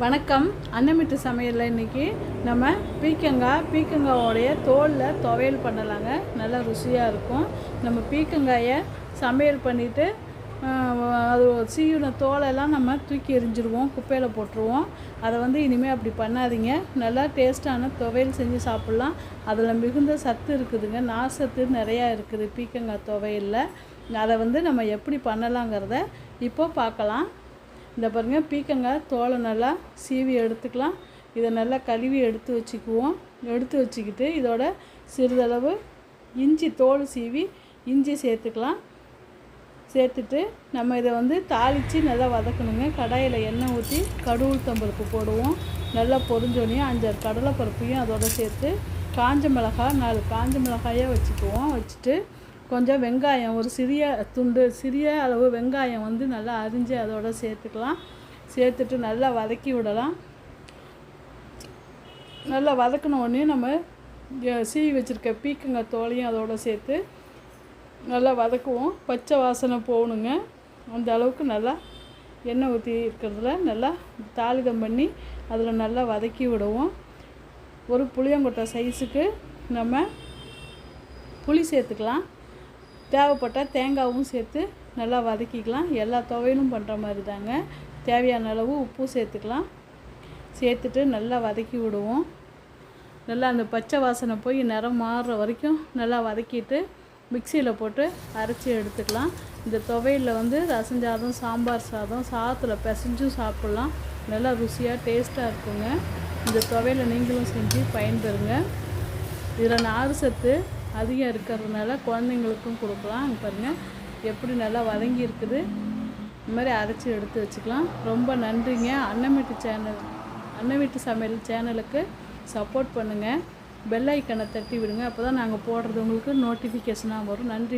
வணக்கம். அன்னமிட்டு சமையலில் இன்றைக்கி நம்ம பீக்கங்காய் பீக்கங்காயோடைய தோலில் துவையல் பண்ணலாங்க. நல்லா ருசியாக இருக்கும். நம்ம பீக்கங்காயை சமையல் பண்ணிவிட்டு அது சீவின தோலெல்லாம் நம்ம தூக்கி எரிஞ்சிருவோம் குப்பையில் போட்டுருவோம். அதை வந்து இனிமேல் அப்படி பண்ணாதீங்க. நல்லா டேஸ்ட்டான துவையல் செஞ்சு சாப்பிட்லாம். அதில் மிகுந்த சத்து இருக்குதுங்க. நார் சத்து நிறையா இருக்குது பீக்கங்காய் துவையலில். அதை வந்து நம்ம எப்படி பண்ணலாங்கிறத இப்போ பார்க்கலாம். இந்த பாருங்கள் பீக்கங்காய் தோலை நல்லா சீவி எடுத்துக்கலாம். இதை நல்லா கழுவி எடுத்து வச்சுக்குவோம். எடுத்து வச்சுக்கிட்டு இதோட சிறிதளவு இஞ்சி தோல் சீவி இஞ்சி சேர்த்துக்கலாம். சேர்த்துட்டு நம்ம இதை வந்து தாளித்து நல்லா வதக்கணுங்க. கடாயில் எண்ணெய் ஊற்றி கடுகு தம்பருப்பு போடுவோம். நல்லா பொரிஞ்சோடனே அஞ்சாறு கடலைப்பருப்பையும் அதோடு சேர்த்து காஞ்ச மிளகாய் நாலு காஞ்ச மிளகாயாக வச்சுக்குவோம். வச்சுட்டு கொஞ்சம் வெங்காயம் ஒரு சிறிய துண்டு சிறிய அளவு வெங்காயம் வந்து நல்லா அரிஞ்சு அதோட சேர்த்துக்கலாம். சேர்த்துட்டு நல்லா வதக்கி விடலாம். நல்லா வதக்கினோடனே நம்ம சீவி வச்சுருக்க பீக்கங்க தோலையும் அதோட சேர்த்து நல்லா வதக்குவோம். பச்சை வாசனை போகணுங்க. அந்த அளவுக்கு நல்லா எண்ணெய் ஊற்றி இருக்கிறதுல நல்லா தாளிதம் பண்ணி அதில் நல்லா வதக்கி விடுவோம். ஒரு புளியங்கொட்டை சைஸுக்கு நம்ம புளி சேர்த்துக்கலாம். தேவைப்பட்டால் தேங்காயும் சேர்த்து நல்லா வதக்கிக்கலாம். எல்லா துவையலும் பண்ணுற மாதிரி தாங்க. தேவையான அளவு உப்பு சேர்த்துக்கலாம். சேர்த்துட்டு நல்லா வதக்கி விடுவோம். நல்லா அந்த பச்சை வாசனை போய் நிறம் மாறுற வரைக்கும் நல்லா வதக்கிட்டு மிக்சியில் போட்டு அரைச்சி எடுத்துக்கலாம். இந்த துவையலில் வந்து ரசம் சாதம் சாம்பார் சாதம் சாதத்தில் பிசைஞ்சும் சாப்பிட்லாம். நல்லா ருசியாக டேஸ்ட்டாக இருக்குங்க. இந்த துவையலை நீங்களும் செஞ்சு பயன்பெறுங்க. இதில் நார் சத்து அதிகம் இருக்கிறதுனால குழந்தைங்களுக்கும் கொடுக்கலாம். பாருங்கள் எப்படி நல்லா வதங்கி இருக்குது. இந்த மாதிரி அரைச்சி எடுத்து வச்சுக்கலாம். ரொம்ப நன்றிங்க. அன்னமீட்டு சேனல் அன்னமீட்டு சமையல் சேனலுக்கு சப்போர்ட் பண்ணுங்கள் பெல் ஐக்கனை தட்டி விடுங்க. அப்போ தான் நாங்கள் போடுறது உங்களுக்கு நோட்டிஃபிகேஷனாக வரும். நன்றி.